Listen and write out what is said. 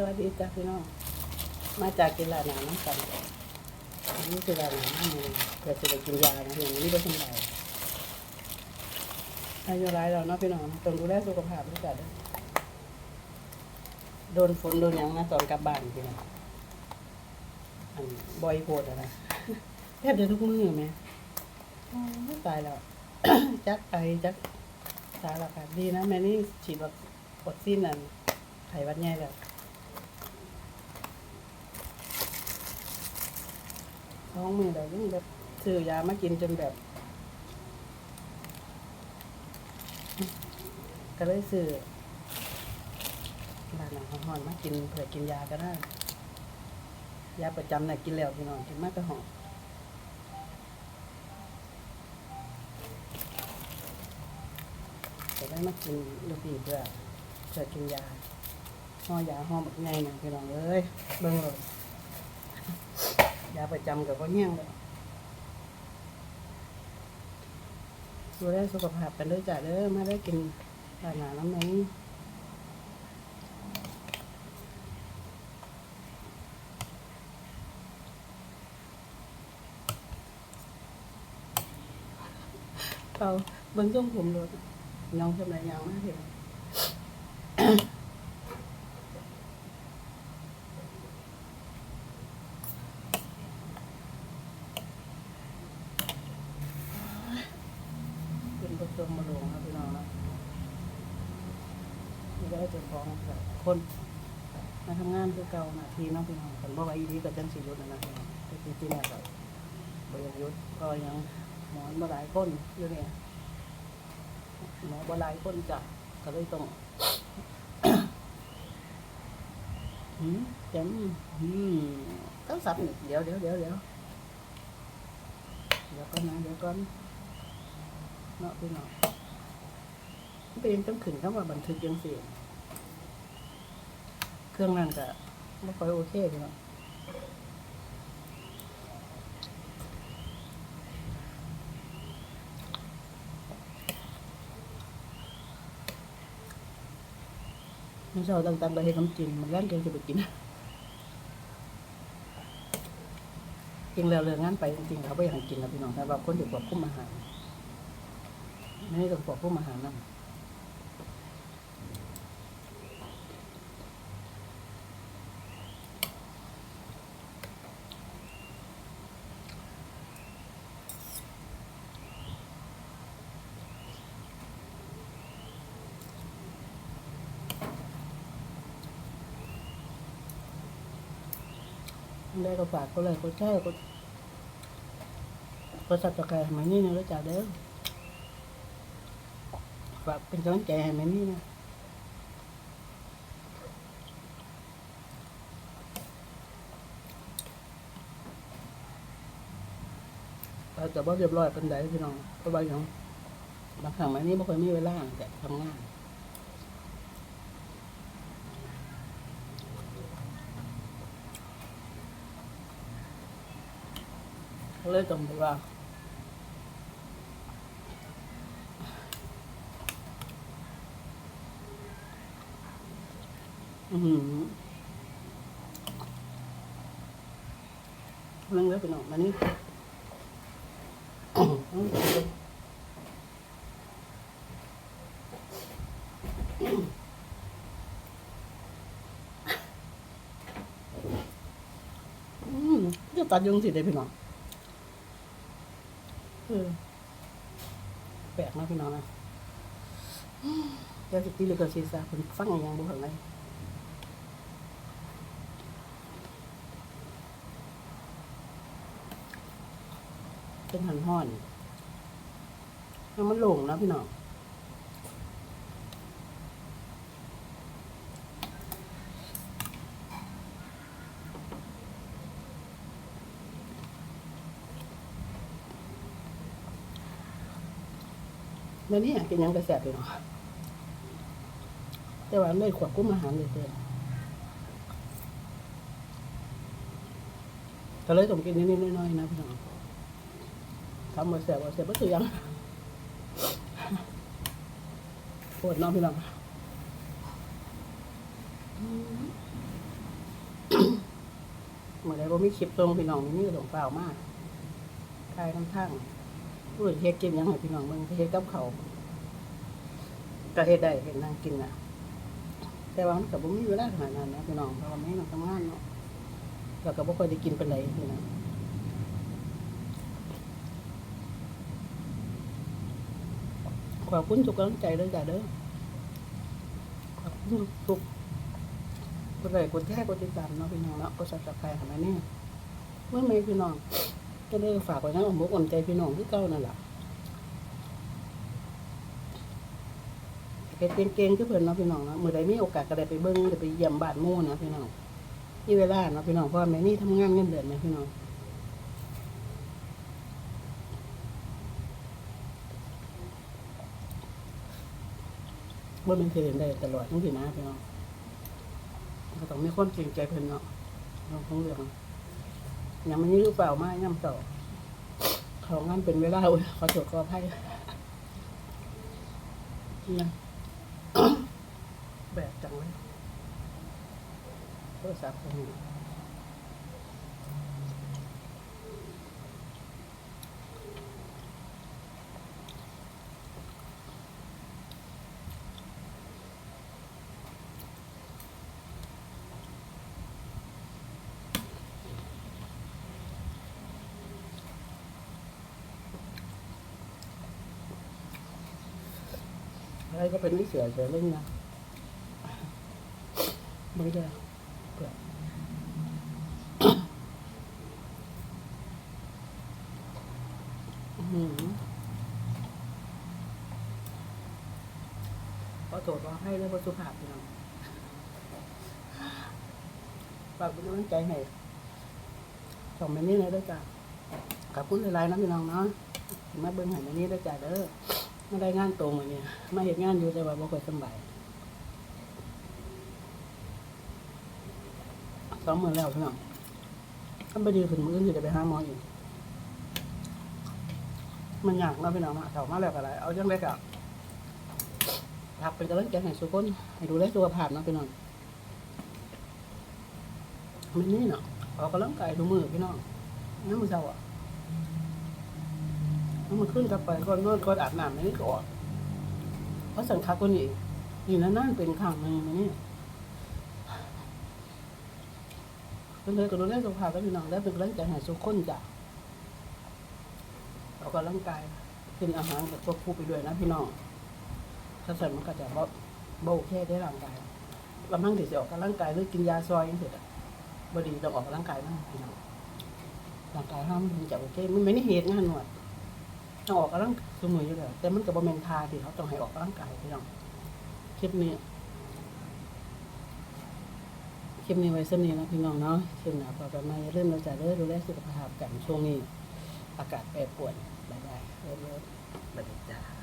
สวัสดีจ้าพี่น้อง มาจากกินลาหนาน้ำกันอันนี้คือลาหนาน้ำมันเกิดจะได้กินยานะอย่างนี้ไม่สบายอายุร้ายแล้วเนาะพี่น้องต้องดูแลสุขภาพด้วยกันด้อโดนฝนโดนยังนะตอนกลับบ้านพี่น้องอันบ่อยโพดอะนะแทบจะทุกมื้อแม่โอ้ยตายแล้ว จักไปจักสารพัดดีนะแม่นี่ฉีดวัคซีนนั่นไขวัดใหญ่แล้ว ท้องมือแบบนี้แบบซื้อยามากินจนแบบ ก็เลยซื้อร้านหนังหอนมากินเผื่อกินยาก็ได้ยาประจำน่ะกินแล้วพี่น้องกินมากก็หอมจะได้มากินลูกปีเพื่อเผื่อกินยาห่อยาห่อแบบไงนะพี่น้องเอ้ยเบิ่งเลย ยาประจำกับว่าเงี้ยงเลยดูแลสุขภาพกันด้วยจ้ะเด้อมาได้กินทานอาหารน้ำนี้เอาเบิ้งต้มผมรถน้องทำไรยาวมากเลย เป็นผสมมาลงครับพี่น้องนะนี่ได้ เจ้าของคนมาทำงานคือเก่าหนาทีน้องพี่น้องกันบ่ไหวอีนี้ก็จังสิหยุดนะนะพี่น้องแต่จริงๆแล้วก็บ่อยากหยุดก็ยังหมอนบ่หลายคนอยู่เนี่ยหมอบ่หลายคนจ้ะก็เลยต้องหืมเต็มหืมต้องสับเดี๋ยวเดี๋ยวเดี๋ยวเดี๋ยวเดี๋ยวก่อนนะเดี๋ยวก่อนเนาะพี่น้องเป็นต้องขึ้นคำว่าบันทึกยังเสียง เครื่องนั้นก็ไม่ค่อยโอเคพี่น้องไม่ชอบต่างๆไปให้น้ำจิ้มมันแล่นเกินจะไปกินจริงแล้วเรื่องงานไปจริงๆเขาไปหันกินนะพี่น้องแต่ว่าคนอยู่กับคุ้มาหารไม่ได้ต้องบอกพวกมาหานั่ง ได้ก็ฝากก็เลยก็แช่ก็ก็สับตะไคร้มานี่นะรู้จักเด้อฝากเป็นกำลังใจให้ม่นี่นะเราจะบ่เรียบร้อยเป็นไดพี่น้องเพราะว่าอย่างบางครั้งแม่นี่ไม่ค่อยมีเวลาแต่ทำงาน เลยต้องว่าอือหือเรื่งเล็กไปหน่อยมานี่ตัดยุงสิได้พี่น้อง เออแปลกนะพี่น้องนะเดี๋ยวสิตีเลยก็ซีซาคนฟังอย่างบุหังเลยเป็นหันห่อนแล้วมันหลงนะพี่น้อง แล้วนี่กินยังกระแสบพี่น้องแต่ว่าไม่ขวบกุ้มอาหารเลยเต็มก็เลยต้องกินนิดๆน้อยๆนะพี่น้องทำมาเสียบมาเสียบก็คือยังปวดน้องพี่น้องอืมเมื่อไรบ่มีคลิปตรงพี่น้องมีหลงเปล่ามากคลายทั้งทั้ง ผู้อื่นเฮ็ดกินยังให้พี่น้องมึงเฮ็ดกับเขาก็เฮ็ดได้เฮ็ดนั่งกินน่ะ แต่ว่ามันก็บ่มีเวลาขนาดนั้นนะพี่น้องเพราะว่าแม่น้องทำงานเนาะแล้วก็บ่ค่อยได้กินปานใดพี่น้องขอบคุณทุกกำลังใจเลยจ้ะเด้อขอบคุณทุกกดไลค์กดแชร์กดติดตามเนาะพี่น้องเนาะกด Subscribe ให้แม่นี่เมื่อไหร่พี่น้อง ก็เลยฝากไว้นะอมอกอมใจพี่น้องคือเก่านั่นแหละเฮ็ดเก่งๆคือเพิ่นเนาะพี่น้องเนาะมื้อใดมีโอกาสก็ได้ไปเบิ่งได้ไปเยี่ยมบ้านหมู่นะพี่น้องมีเวลาเนาะพี่น้องเพราะแม่นี่ทำงานเงินเดือนแม่พี่น้องว่ามันเคยเห็นได้ตลอดทั้งที่นะพี่น้องก็ต้องมีคนเก่งใจเพิ่นเนาะเรื่องของเรื่อง ยังมันนี้รู้เปล่ามาย่ำต่อเขางานเป็นเวลาอุ้ยขอโทษขออภัยนะแบบจังเลยโทรศัพท์ของ อะไรก็เป็นวิเศษเสียเรื่องนะไม่ได้เปลือกอื้อหือขอโทษว่าให้เรื่องวัตถุภาพพี่น้องฝากเป็นกำลังใจให้ส่งมานี่เลยด้วยจ้ะขอบคุณหลายๆนะพี่น้องเนาะมาเบิ่งให้มานี่ด้วยจ้ะเด้อ มาได้งานตรงวันนี้มาเห็นงานอยู่แต่ว่าบ่ค่อยสบายสองมือแล้วพี่น้องถ้าไปดีขึ้นมืออื่นสิไปหาหมออีกมันยากเนาะพี่น้องมาเขามาแล้วก็ได้เอาจังไดก็พักเป็นกำลังใจให้สุกคนให้ดูแลสุขภาพเนาะพี่น้องมันนี่เนาะออกกำลังกายทุกมือพี่น้องน้ำมือเช้าอะ มันขึ้นกับไปก่อนนอนก่อนอาบน้ำไม่ได้ก็ออกเพราะสังคักตัวนี้นี่นั่นเป็นข้างหนึงมันนี่ก็เลยก็ดูแลสุขภาพแล้วพี่น้องแล้วเป็นกำลังใจให้สุกคนจ้ะออกกำลังกายกินอาหารกับควบคู่ไปด้วยนะพี่น้องถ้าใส่มันก็จะบ่บ่โอเคได้ร่างกายลำพังที่จะออกกำลังกายหรือกินยาซอยยังเสร็จอะบดีต้องออกกำลังกายบ้างพี่น้องร่างกายห้ามนถึงจะโอเคมันไม่ได้เหตุงานหนวด อออกกำลังสมืออยู่แล้วแต่มันก็บ่แม่นทาที่เขาต้องให้ออกกำลังกายพี่น้องคลิปนี้คลิปนี้ไว้สนี้นะพี่น้องเนาะคลิปหน้าพอกันมาอย่าลืมเราจะเด้อดูแลสุขภาพกันช่วงนี้ อากาศแปรปรวนบายบายเรื่อยๆบายบายจ้า